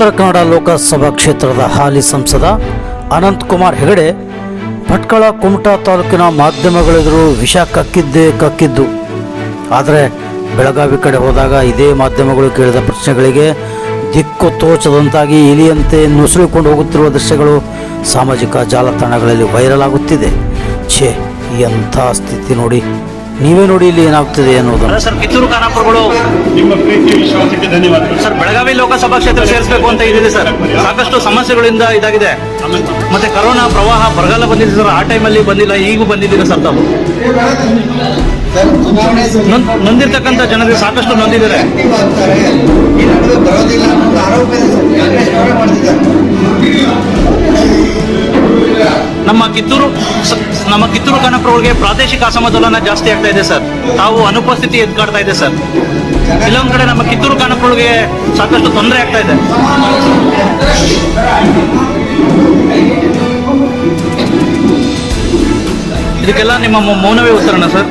ಉತ್ತರ ಕನ್ನಡ ಲೋಕಸಭಾ ಕ್ಷೇತ್ರದ ಹಾಲಿ ಸಂಸದ ಅನಂತ್ ಕುಮಾರ್ ಹೆಗಡೆ ಭಟ್ಕಳ ಕುಮಟಾ ತಾಲೂಕಿನ ಮಾಧ್ಯಮಗಳೆದುರು ವಿಷ ಕಕ್ಕಿದ್ದೇ ಕಕ್ಕಿದ್ದು. ಆದರೆ ಬೆಳಗಾವಿ ಕಡೆ ಹೋದಾಗ ಇದೇ ಮಾಧ್ಯಮಗಳು ಕೇಳಿದ ಪ್ರಶ್ನೆಗಳಿಗೆ ದಿಕ್ಕು ತೋಚದಂತಾಗಿ ಇಲಿಯಂತೆ ನುಸುಳಿಕೊಂಡು ಹೋಗುತ್ತಿರುವ ದೃಶ್ಯಗಳು ಸಾಮಾಜಿಕ ಜಾಲತಾಣಗಳಲ್ಲಿ ವೈರಲ್ ಆಗುತ್ತಿದೆ. ಛೇ, ಎಂಥ ಸ್ಥಿತಿ ನೋಡಿ. ನೀವೇ ನೋಡಿ ಇಲ್ಲಿ ಏನಾಗ್ತಿದೆ ಅನ್ನೋದನ್ನು. ಸರ್ ಕಿತ್ತೂರು ಖಾನಾಪುರಗಳು ನಿಮ್ಮ ಪ್ರೀತಿ ವಿಶ್ವಾಸಕ್ಕೆ ಧನ್ಯವಾದಗಳು ಸರ್ ಬೆಳಗಾವಿ ಲೋಕಸಭಾ ಕ್ಷೇತ್ರ ಸೇರಿಸಬೇಕು ಅಂತ ಇದಿದೆ ಸರ್. ಸಾಕಷ್ಟು ಸಮಸ್ಯೆಗಳಿಂದ ಇದಾಗಿದೆ. ಮತ್ತೆ ಕರೋನಾ ಪ್ರವಾಹ ಬರಗಾಲ ಬಂದಿದೆ ಸರ್. ಆ ಟೈಮಲ್ಲಿ ಬಂದಿಲ್ಲ ಈಗೂ ಬಂದಿದ್ದೀರಾ ಸರ್ ತಾವು? ನೊಂದ್- ನೊಂದಿರ್ತಕ್ಕಂಥ ಜನರಿಗೆ ಸಾಕಷ್ಟು ನೊಂದಿದ್ದಾರೆ. ಕಿತ್ತೂರು ನಮ್ಮ ಕಿತ್ತೂರು ಖಾನಾಪುರಗಳಿಗೆ ಪ್ರಾದೇಶಿಕ ಅಸಮತೋಲನ ಜಾಸ್ತಿ ಆಗ್ತಾ ಇದೆ ಸರ್. ತಾವು ಅನುಪಸ್ಥಿತಿ ಎದ್ಕಾಡ್ತಾ ಇದೆ ಸರ್. ಕೆಲವೊಂದು ಕಡೆ ನಮ್ಮ ಕಿತ್ತೂರು ಖಾನಾಪುರಗಳಿಗೆ ಸಾಕಷ್ಟು ತೊಂದರೆ ಆಗ್ತಾ ಇದೆ. ಇದಕ್ಕೆಲ್ಲ ನಿಮ್ಮ ಮೌನವೇ ಉತ್ತರಣ ಸರ್?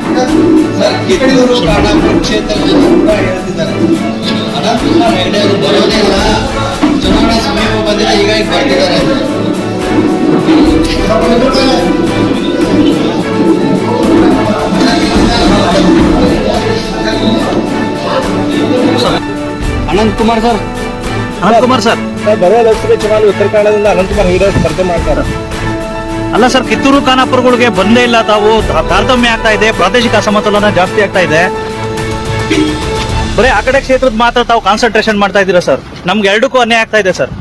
ಚುನಾವಣಾ ಸಮೀಪ ಬಂದಿದೆ. ಈಗ ಬರ್ತಿದ್ದಾರೆ. ಅನಂತ್ ಕುಮಾರ್ ಸರ್. ಅನಂತ್ ಕುಮಾರ್ ಸರ್ ಬರುವ ಲೋಕಸಭೆ ಚುನಾವಣೆ ಉತ್ತರ ಕನ್ನಡದಿಂದ ಅನಂತ್ ಕುಮಾರ್ ಹೀರೋ ಸ್ಪರ್ಧೆ ಮಾಡ್ತಾರೆ. ಅಲ್ಲ ಸರ್ ಕಿತ್ತೂರು ಖಾನಾಪುರಗಳಿಗೆ ಬಂದೇ ಇಲ್ಲ ತಾವು. ತಾರತಮ್ಯ ಆಗ್ತಾ ಇದೆ ಪ್ರಾದೇಶಿಕ ಅಸಮತೋಲನ ಜಾಸ್ತಿ ಆಗ್ತಾ ಇದೆ. ಬರೀ ಆ ಕಡೆ ಕ್ಷೇತ್ರದ ಮಾತ್ರ ತಾವು ಕಾನ್ಸಂಟ್ರೇಷನ್ ಮಾಡ್ತಾ ಇದ್ದೀರಾ ಸರ್? ನಮ್ಗೆ ಎರಡಕ್ಕೂ ಅನ್ಯಾಯ ಆಗ್ತಾ ಇದೆ ಸರ್.